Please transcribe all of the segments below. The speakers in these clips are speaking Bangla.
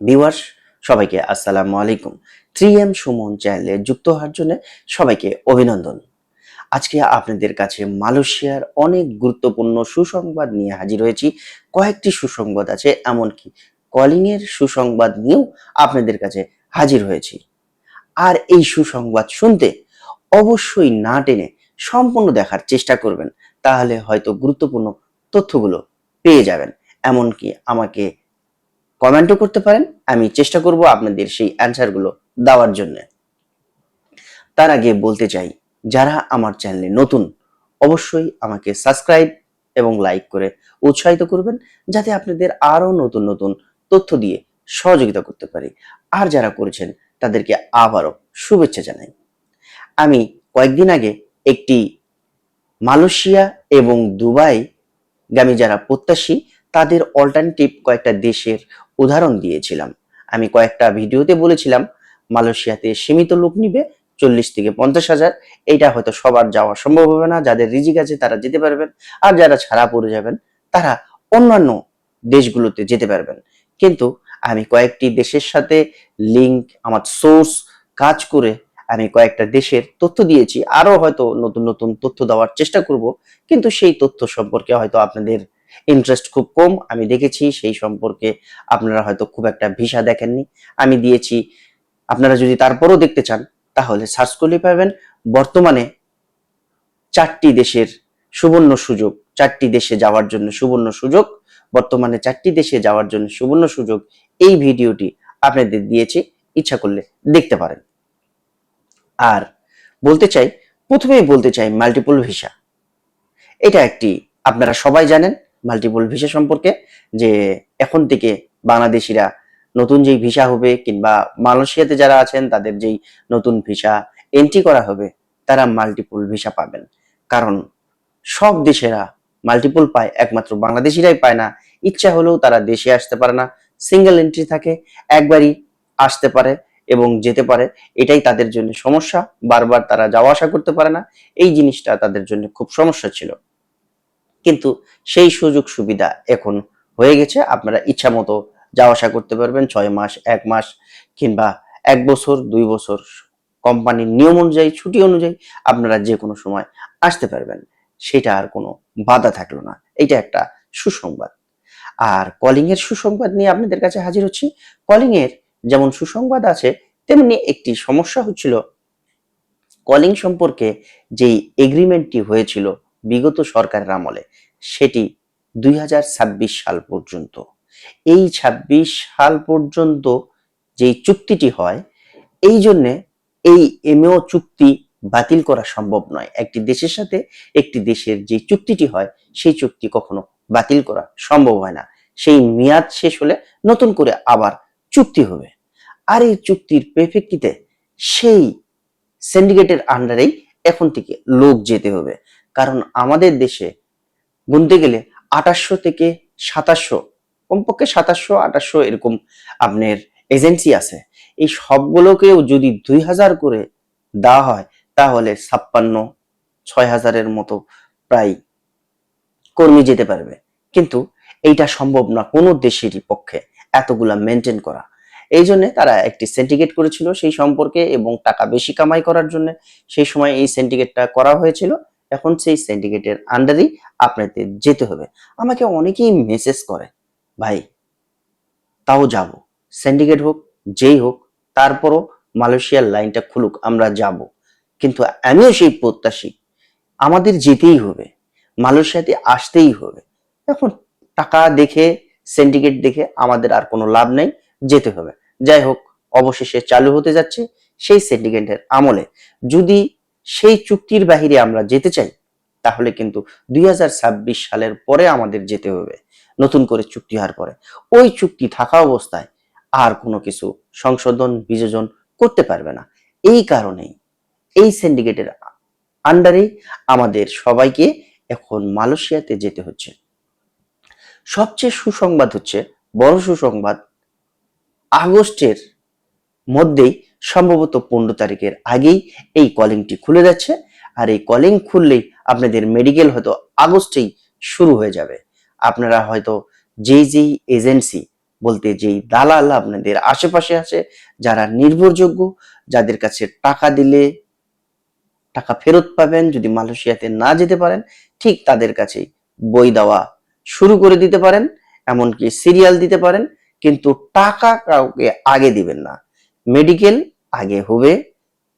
ভিউয়ার্স সবাইকে আসসালামু আলাইকুম। থ্রি এম সুমন চ্যানেলে যুক্ত হওয়ার জন্য সবাইকে অভিনন্দন। আজকে আপনাদের কাছে মালয়েশিয়ার অনেক গুরুত্বপূর্ণ সুসংবাদ নিয়ে হাজির হয়েছি। কয়েকটি সুসংবাদ আছে, এমনকি কলিং এর সুসংবাদ নিয়েও আপনাদের কাছে হাজির হয়েছি। আর এই সুসংবাদ শুনতে অবশ্যই না টেনে সম্পূর্ণ দেখার চেষ্টা করবেন, তাহলে হয়তো গুরুত্বপূর্ণ তথ্যগুলো পেয়ে যাবেন। এমনকি আমাকে কমেন্টও করতে পারেন, আমি চেষ্টা করব আপনাদের সেই অ্যান্সারগুলো দেওয়ার জন্য। তার আগে বলতে চাই, যারা আমার চ্যানেলে নতুন, অবশ্যই আমাকে সাবস্ক্রাইব এবং লাইক করে উৎসাহিত করবেন, যাতে আপনাদের আরও নতুন নতুন তথ্য দিয়ে সহযোগিতা করতে পারি। আর যারা করেছেন, তাদেরকে আবারও শুভেচ্ছা জানাই। আমি কয়েকদিন আগে একটি মালয়েশিয়া এবং দুবাই গামী যারা প্রত্যাশী, তাদের অল্টারনেটিভ কয়েকটা দেশের উদাহরণ দিয়েছিলাম। আমি কয়েকটা ভিডিওতে বলেছিলাম, মালয়েশিয়াতে সীমিত লোক নিবে চল্লিশ থেকে পঞ্চাশ হাজার। এইটা হয়তো সবার যাওয়া সম্ভব হবে না, যাদের রিজিক আছে তারা যেতে পারবেন, আর যারা ছাড়া পড়ে যাবেন, তারা অন্যান্য দেশগুলোতে যেতে পারবেন। কিন্তু আমি কয়েকটি দেশের সাথে লিংক আমার সোর্স কাজ করে আমি কয়েকটা দেশের তথ্য দিয়েছি। আরও হয়তো নতুন নতুন তথ্য দেওয়ার চেষ্টা করব, কিন্তু সেই তথ্য সম্পর্কে হয়তো আপনাদের ইন্টারেস্ট খুব কম। আমি দেখেছি সেই সম্পর্কে আপনারা হয়তো খুব একটা ভিসা দেখেননি। আমি দিয়েছি, আপনারা যদি তারপরও দেখতে চান, তাহলে সার্চ করলে পাবেন। বর্তমানে চারটি দেশের সুবর্ণ সুযোগ, চারটি দেশে যাওয়ার জন্য সুবর্ণ সুযোগ, বর্তমানে চারটি দেশে যাওয়ার জন্য সুবর্ণ সুযোগ এই ভিডিওটি আপনাদের দিয়েছি। ইচ্ছা করলে দেখতে পারেন। আর বলতে চাই, প্রথমেই বলতে চাই মাল্টিপল ভিসা এটা একটি, আপনারা সবাই জানেন মাল্টিপল ভিসা সম্পর্কে যে এখন থেকে বাংলাদেশিরা নতুন যেই ভিসা হবে কিংবা মালয়েশিয়াতে যারা আছেন, তাদের যেই নতুন ভিসা এন্ট্রি করা হবে, তারা মাল্টিপল ভিসা পাবেন। কারণ সব দেশেরা মাল্টিপল পায়, একমাত্র বাংলাদেশিরাই পায় না। ইচ্ছা হলেও তারা দেশে আসতে পারে না। সিঙ্গেল এন্ট্রি থাকে, একবারই আসতে পারে এবং যেতে পারে। এটাই তাদের জন্য সমস্যা। বারবার তারা যাওয়া আসা করতে পারে না। এই জিনিসটা তাদের জন্য খুব সমস্যা ছিল। কিন্তু সেই সুযোগ সুবিধা এখন হয়ে গেছে। আপনারা ইচ্ছা মতো যাওয়া আসা করতে পারবেন, ছয় মাস, এক মাস কিংবা এক বছর, দুই বছর কোম্পানির নিয়ম অনুযায়ী, ছুটি অনুযায়ী আপনারা যে কোনো সময় আসতে পারবেন। সেটা আর কোনো বাধা থাকল না। এটা একটা সুসংবাদ। আর কলিং এর সুসংবাদ নিয়ে আপনাদের কাছে হাজির হচ্ছি। কলিং এর যেমন সুসংবাদ আছে, তেমনি একটি সমস্যা হচ্ছিল কলিং সম্পর্কে যেই এগ্রিমেন্টটি হয়েছিল বিগত সরকারের আমলে, সেটি দুই সাল পর্যন্ত। এই ২৬ সাল পর্যন্ত যেই চুক্তিটি হয়, এই জন্যে এই এমও চুক্তি বাতিল করা সম্ভব নয়। একটি দেশের সাথে একটি দেশের যে চুক্তিটি হয়, সেই চুক্তি কখনো বাতিল করা সম্ভব হয় না। সেই মেয়াদ শেষ হলে নতুন করে আবার চুক্তি হবে। আর এই চুক্তির প্রেক্ষিতে সেই সিন্ডিকেটের আন্ডারেই এখন থেকে লোক যেতে হবে। কারণ আমাদের দেশে গুনতে গেলে আঠাশশো থেকে সাতাশশো, কমপক্ষে সাতাশশো, আঠাশশো এরকম আপনার এজেন্সি আছে। এই সবগুলোকেও যদি দুই হাজার করে দেওয়া হয়, তাহলে ছাপ্পান্ন, ছয় হাজারের মতো প্রায় কর্মী যেতে পারবে। কিন্তু এইটা সম্ভব না কোনো দেশেরই পক্ষে এতগুলা মেনটেন করা। এই জন্য তারা একটি সেন্টিকেট করেছিল সেই সম্পর্কে এবং টাকা বেশি কামাই করার জন্য। সেই সময় এই সেন্টিকেটটা করা হয়েছিল। এখন সেই সিন্ডিকেটের আন্ডারেই আপনাদের যেতে হবে। আমাকে অনেকেই মেসেজ করে, ভাই, তাও যাব। সিন্ডিকেট হোক, যেই হোক, তারপরও মালয়েশিয়ার লাইনটা খুলুক, আমরা যাব। কিন্তু আমিও সেই প্রত্যাশী। আমাদের যেতেই হবে। মালয়েশিয়াতে আসতেই হবে। এখন টাকা দেখে সিন্ডিকেট দেখে আমাদের আর কোনো লাভ নেই, যেতে হবে। যাই হোক, অবশেষে চালু হতে যাচ্ছে সেই সিন্ডিকেটের আমলে। যদি সেই চুক্তির বাহিরে আমরা যেতে চাই, তাহলে কিন্তু দুই হাজার ছাব্বিশ সালের পরে আমাদের যেতে হবে, নতুন করে চুক্তি হওয়ার পরে। ওই চুক্তি থাকা অবস্থায় আর কোনো কিছু সংশোধন, বিযোজন করতে পারবে না। এই কারণেই এই সিন্ডিকেটের আন্ডারেই আমাদের সবাইকে এখন মালয়েশিয়াতে যেতে হচ্ছে। সবচেয়ে সুসংবাদ হচ্ছে, বড় সুসংবাদ, আগস্টের মধ্যেই সম্ভবত পনেরো তারিখের আগেই এই কলিংটি খুলে যাচ্ছে। আর এই কলিং খুললেই আপনাদের মেডিকেল হয়তো আগস্টেই শুরু হয়ে যাবে। আপনারা হয়তো যেই যেই এজেন্সি বলতে যেই দালাল আপনাদের আশেপাশে আছে, যারা নির্ভরযোগ্য, যাদের কাছে টাকা দিলে টাকা ফেরত পাবেন, যদি মালয়েশিয়াতে না যেতে পারেন, ঠিক তাদের কাছেই বই দেওয়া শুরু করে দিতে পারেন, এমনকি সিরিয়াল দিতে পারেন, কিন্তু টাকা কাউকে আগে দিবেন না। মেডিকেল আগে হবে,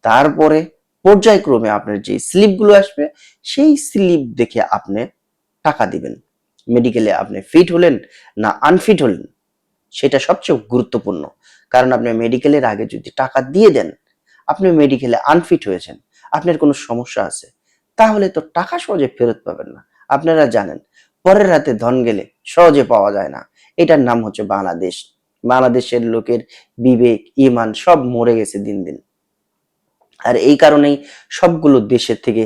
তারপরে পর্যায়ক্রমে আপনার যে স্লিপগুলো আসবে, সেই স্লিপ দেখে আপনি টাকা দিবেন। মেডিকেলে আপনি ফিট হলেন না আনফিট হলেন, সেটা সবচেয়ে গুরুত্বপূর্ণ। কারণ আপনি মেডিকেলের আগে যদি টাকা দিয়ে দেন, আপনি মেডিকেলে আনফিট হয়েছেন, আপনার কোনো সমস্যা আছে, তাহলে তো টাকা সহজে ফেরত পাবেন না। আপনারা জানেন, পরের রাতে ধন গেলে সহজে পাওয়া যায় না। এটার নাম হচ্ছে বাংলাদেশ বাংলাদেশের লোকের বিবেক ইমান সব মরে গেছে দিন দিন। আর এই কারণেই সবগুলো দেশের থেকে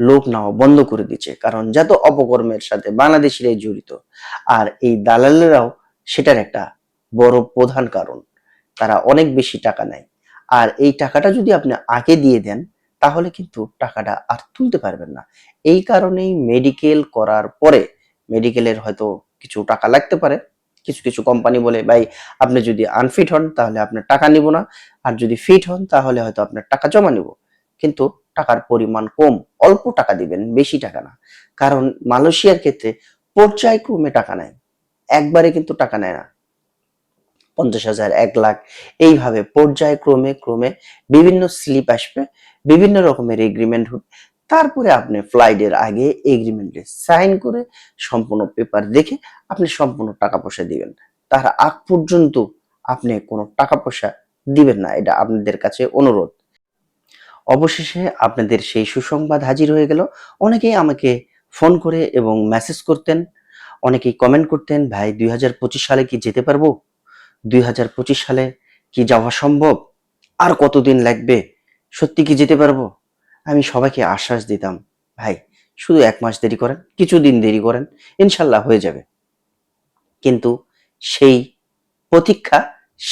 লোক নেওয়া বন্ধ করে দিচ্ছে। কারণ যত অপকর্মের সাথে বাংলাদেশিরাই জড়িত, আর এই দালালেরাও সেটার একটা বড় প্রধান কারণ। তারা অনেক বেশি টাকা নেয়। আর এই টাকাটা যদি আপনি আগে দিয়ে দেন, তাহলে কিন্তু টাকাটা আর তুলতে পারবেন না। এই কারণেই মেডিকেল করার পরে, মেডিকেলের হয়তো কিছু টাকা লাগতে পারে কিছু কিছু কোম্পানি বলে, ভাই, আপনি যদি আনফিট হন, তাহলে আপনার টাকা নিব না। আর যদি ফিট হন, তাহলে হয়তো আপনার টাকা জমা নিব। কিন্তু টাকার পরিমাণ কম, অল্প টাকা দিবেন, বেশি টাকা না। কারণ মালয়েশিয়ার ক্ষেত্রে পর্যায়ক্রমে টাকা নেয়, একবারে কিন্তু টাকা নেয় না। পঞ্চাশ হাজার, এক লাখ, এইভাবে পর্যায়ক্রমে, ক্রমে বিভিন্ন স্লিপ আসবে, বিভিন্ন রকমের এগ্রিমেন্ট হবে। তারপরে আপনি ফ্লাইটের আগে এগ্রিমেন্টে সাইন করে সম্পূর্ণ পেপার দেখে আপনি সম্পূর্ণ টাকা পয়সা দিবেন। তার আগ পর্যন্ত আপনি কোনো টাকা পয়সা দিবেন না, এটা আপনাদের কাছে অনুরোধ। অবশেষে আপনাদের সেই সুসংবাদ হাজির হয়ে গেল। অনেকেই আমাকে ফোন করে এবং মেসেজ করতেন। অনেকেই কমেন্ট করতেন, ভাই, দুই হাজার পঁচিশ সালে কি যেতে পারব? দুই হাজার পঁচিশ সালে কি যাওয়া সম্ভব? আর কতদিন লাগবে? সত্যি কি যেতে পারব? আমি সবাইকে আশ্বাস দিতাম, ভাই, শুধু এক মাস দেরি করেন, কিছুদিন দেরি করেন, ইনশাল্লাহ হয়ে যাবে। কিন্তু সেই প্রতীক্ষা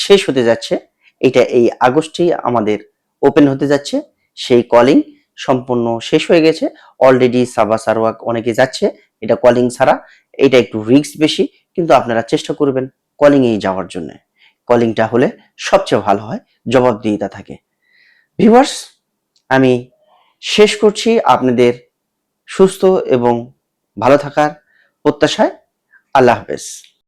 শেষ হতে যাচ্ছে, এটা এই আগস্টেই আমাদের ওপেন হতে যাচ্ছে, সেই কলিং সম্পূর্ণ শেষ হয়ে গেছে অলরেডি সাবা সারওয়াক অনেকে যাচ্ছে, এটা কলিং ছাড়া, এটা একটু রিস্ক বেশি, কিন্তু আপনারা চেষ্টা করবেন কলিং এই যাওয়ার জন্য। কলিংটা হলে সবচেয়ে ভালো হয়, জবাবদিহিতা থাকে। ভিভার্স আমি শেষ করছি আপনাদের সুস্থ এবং ভালো থাকার প্রত্যাশায়। আল্লাহ হাফেজ।